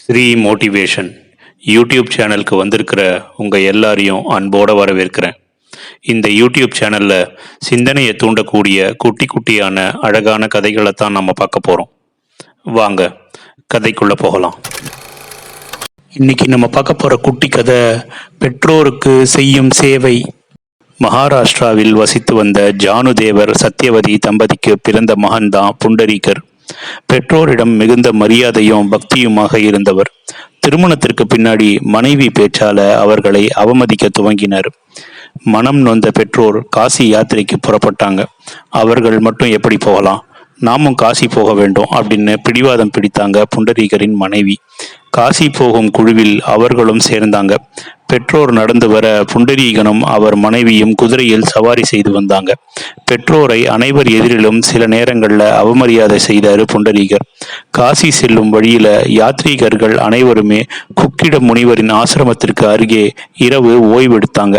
Sri motivation YouTube சேனலுக்கு வந்திருக்கிற உங்கள் எல்லாரையும் அன்போடு வரவேற்கிறேன். இந்த யூடியூப் சேனலில் சிந்தனையை தூண்டக்கூடிய குட்டி குட்டியான அழகான கதைகளை தான் நம்ம பார்க்க போகிறோம் வாங்க கதைக்குள்ளே போகலாம். இன்னைக்கு நம்ம பார்க்க போகிற குட்டி கதை பெற்றோருக்கு செய்யும் சேவை. மகாராஷ்டிராவில் வசித்து வந்த ஜானுதேவர் சத்யவதி தம்பதிக்கு பிறந்த மகன்தான் புண்டரீகர். பெற்றோரிடம் மிகுந்த மரியாதையும் பக்தியுமாக இருந்தவர். திருமணத்திற்கு பின்னாடி மனைவி பேச்சால அவர்களை அவமதிக்க துவங்கினர். மனம் நொந்த பெற்றோர் காசி யாத்திரைக்கு புறப்பட்டாங்க. அவர்கள் மட்டும் எப்படி போகலாம்? நாமும் காசி போக வேண்டும் அப்படின்னு பிடிவாதம் பிடித்தாங்க புண்டரீகரின் மனைவி. காசி போகும் குழுவில் அவர்களும் சேர்ந்தாங்க. பெற்றோர் நடந்து வர புண்டரீகனும் அவர் மனைவியும் குதிரையில் சவாரி செய்து வந்தாங்க. பெற்றோரை அனைவர் எதிரிலும் சில நேரங்களில் அவமரியாதை செய்தார் புண்டரீகர். காசி செல்லும் வழியில யாத்ரீகர்கள் அனைவருமே குக்கிட முனிவரின் ஆசிரமத்திற்கு அருகே இரவு ஓய்வெடுத்தாங்க.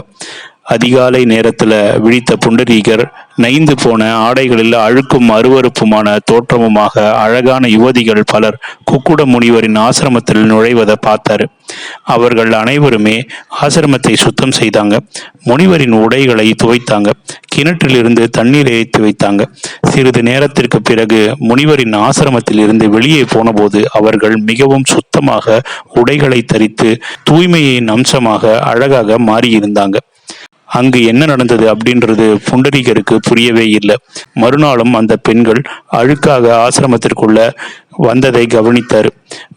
அதிகாலை நேரத்தில் விழித்த புண்டரீகர் நைந்து போன ஆடைகளில் அழுக்கும் அருவருப்புமான தோற்றமுமாக அழகான யுவதிகள் பலர் குக்குட முனிவரின் ஆசிரமத்தில் நுழைவதை பார்த்தாரு. அவர்கள் அனைவருமே ஆசிரமத்தை சுத்தம் செய்தாங்க. முனிவரின் உடைகளை துவைத்தாங்க. கிணற்றிலிருந்து தண்ணீர் ஏற்றி வைத்தாங்க. சிறிது நேரத்திற்கு பிறகு முனிவரின் ஆசிரமத்தில் இருந்து வெளியே போனபோது அவர்கள் மிகவும் சுத்தமாக உடைகளை தரித்து தூய்மையின் அம்சமாக அழகாக மாறியிருந்தாங்க. அங்கு என்ன நடந்தது அப்படின்றது புண்டரீகருக்கு புரியவே இல்லை. மறுநாளும் அந்த பெண்கள் அழுக்காக ஆசிரமத்திற்குள்ள வந்ததை கவனித்தார்.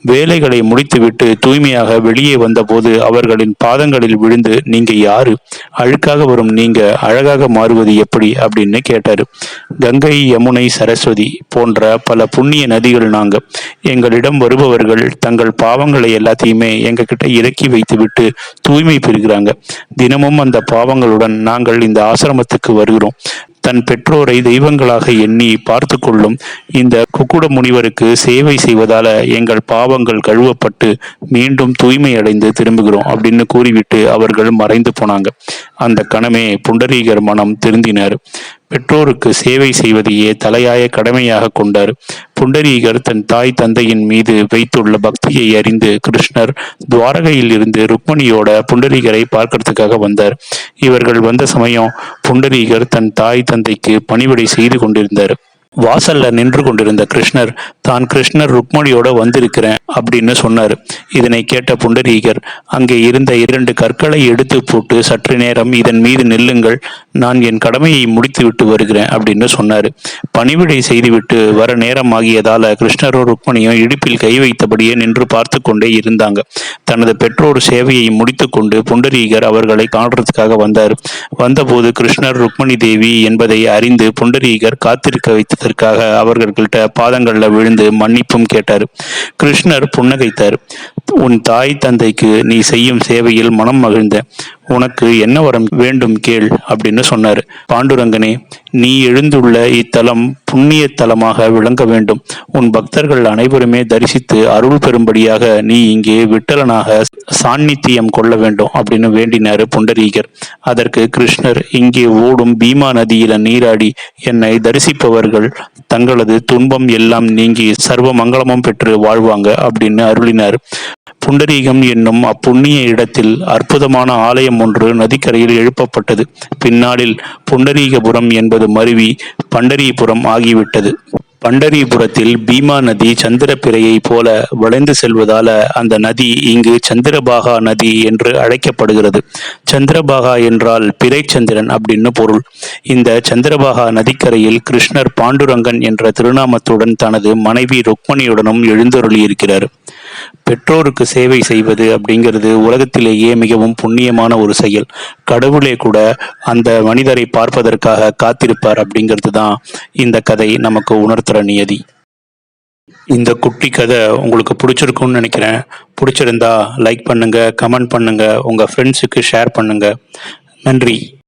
வேலைகளை முடித்துவிட்டு தூய்மையாக வெளியே வந்தபோது அவர்களின் பாதங்களில் விழுந்து நீங்க யாரு? அழுக்காக வரும் நீங்க அழகாக மாறுவது எப்படி? அப்படின்னு கேட்டாரு. கங்கை யமுனை சரஸ்வதி போன்ற பல புண்ணிய நதிகள் நாங்க எங்களிடம் வருபவர்கள் தங்கள் பாவங்களை எல்லாத்தையுமே எங்க கிட்ட இறக்கி வைத்துவிட்டு தூய்மை பெறுகிறாங்க. தினமும் அந்த பாவங்களுடன் நாங்கள் இந்த ஆசிரமத்துக்கு வருகிறோம். தன் பெற்றோரை தெய்வங்களாக எண்ணி பார்த்து கொள்ளும் இந்த குக்குட முனிவருக்கு சேவை செய்வதால எங்கள் பாவங்கள் கழுவப்பட்டு மீண்டும் தூய்மை அடைந்து திரும்புகிறோம் அப்படின்னு கூறிவிட்டு அவர்கள் மறைந்து போனாங்க. அந்த கணமே புண்டரீகர் மனம் திருந்தினார். பெற்றோருக்கு சேவை செய்வதையே தலையாய கடமையாக கொண்டார். புண்டரீகர் தன் தாய் தந்தையின் மீது வைத்துள்ள பக்தியை அறிந்து கிருஷ்ணர் துவாரகையில் இருந்து ருக்மணியோட புண்டரீகரை பார்க்கறதுக்காக வந்தார். இவர்கள் வந்த சமயம் புண்டரீகர் தன் தாய் தந்தைக்கு பணிவிடை செய்து கொண்டிருந்தார். வாசல்ல நின்று கொண்டிருந்த கிருஷ்ணர் தான் கிருஷ்ணர் ருக்மணியோட வந்திருக்கிறேன் அப்படின்னு சொன்னார். இதனை கேட்ட புண்டரீகர் அங்கே இருந்த இரண்டு கற்களை எடுத்து போட்டு சற்று நேரம் இதன் மீது நில்லுங்கள் நான் என் கடமையை முடித்துவிட்டு வருகிறேன் அப்படின்னு சொன்னார். பணிவிடை செய்துவிட்டு வர நேரம் ஆகியதால கிருஷ்ணரோ ருக்மணியும் இடுப்பில் கை வைத்தபடியே நின்று பார்த்து கொண்டே இருந்தாங்க. தனது பெற்றோர் சேவையை முடித்துக்கொண்டு புண்டரீகர் அவர்களை காண்றதுக்காக வந்தார். வந்தபோது கிருஷ்ணர் ருக்மணி தேவி என்பதை அறிந்து புண்டரீகர் காத்திருக்க வைத்து வைத்ததற்காக அவர்கள்கிட்ட பாதங்கள்ல விழுந்து மன்னிப்பும் கேட்டார். கிருஷ்ணர் புன்னகைத்தார். உன் தாய் தந்தைக்கு நீ செய்யும் சேவையில் மனம் மகிழ்ந்த. உனக்கு என்ன வரம் வேண்டும் கேள் அப்படின்னு சொன்னார். பாண்டுரங்கனே நீ எழுந்துள்ள இத்தலம் புண்ணிய தலமாக விளங்க வேண்டும். உன் பக்தர்கள் அனைவருமே தரிசித்து அருள் பெறும்படியாக நீ இங்கே விட்டலனாக சாநித்தியம் கொள்ள வேண்டும் அப்படின்னு வேண்டினார் புண்டரீகர். அதற்கு கிருஷ்ணர் இங்கே ஓடும் பீமா நதியில நீராடி என்னை தரிசிப்பவர்கள் தங்களது துன்பம் எல்லாம் நீங்கி சர்வ மங்களமும் பெற்று வாழ்வாங்க அப்படின்னு அருளினார். புண்டரீகம் என்னும் அப்புண்ணிய இடத்தில் அற்புதமான ஆலயம் ஒன்று நதிக்கரையில் எழுப்பப்பட்டது. பின்னாளில் புண்டரீகபுரம் என்பது மருவி பண்டரிபுரம் ஆகிவிட்டது. பண்டரிபுரத்தில் பீமா நதி சந்திரப்பிறையை போல வளைந்து செல்வதால அந்த நதி இங்கு சந்திரபாகா நதி என்று அழைக்கப்படுகிறது. சந்திரபாகா என்றால் பிறைச்சந்திரன் அப்படின்னு பொருள். இந்த சந்திரபாகா நதிக்கரையில் கிருஷ்ணர் பாண்டுரங்கன் என்ற திருநாமத்துடன் தனது மனைவி ருக்மணியுடனும் எழுந்தருளியிருக்கிறார். பெற்றோருக்கு சேவை செய்வது அப்படிங்கிறது உலகத்திலேயே மிகவும் புண்ணியமான ஒரு செயல். கடவுளே கூட அந்த மனிதரை பார்ப்பதற்காக காத்திருப்பார் அப்படிங்கிறது தான் இந்த கதை நமக்கு உணர்த்துற நியதி. இந்த குட்டி கதை உங்களுக்கு பிடிச்சிருக்கும்னு நினைக்கிறேன். பிடிச்சிருந்தா லைக் பண்ணுங்க கமெண்ட் பண்ணுங்க உங்கள் ஃப்ரெண்ட்ஸுக்கு ஷேர் பண்ணுங்க. நன்றி.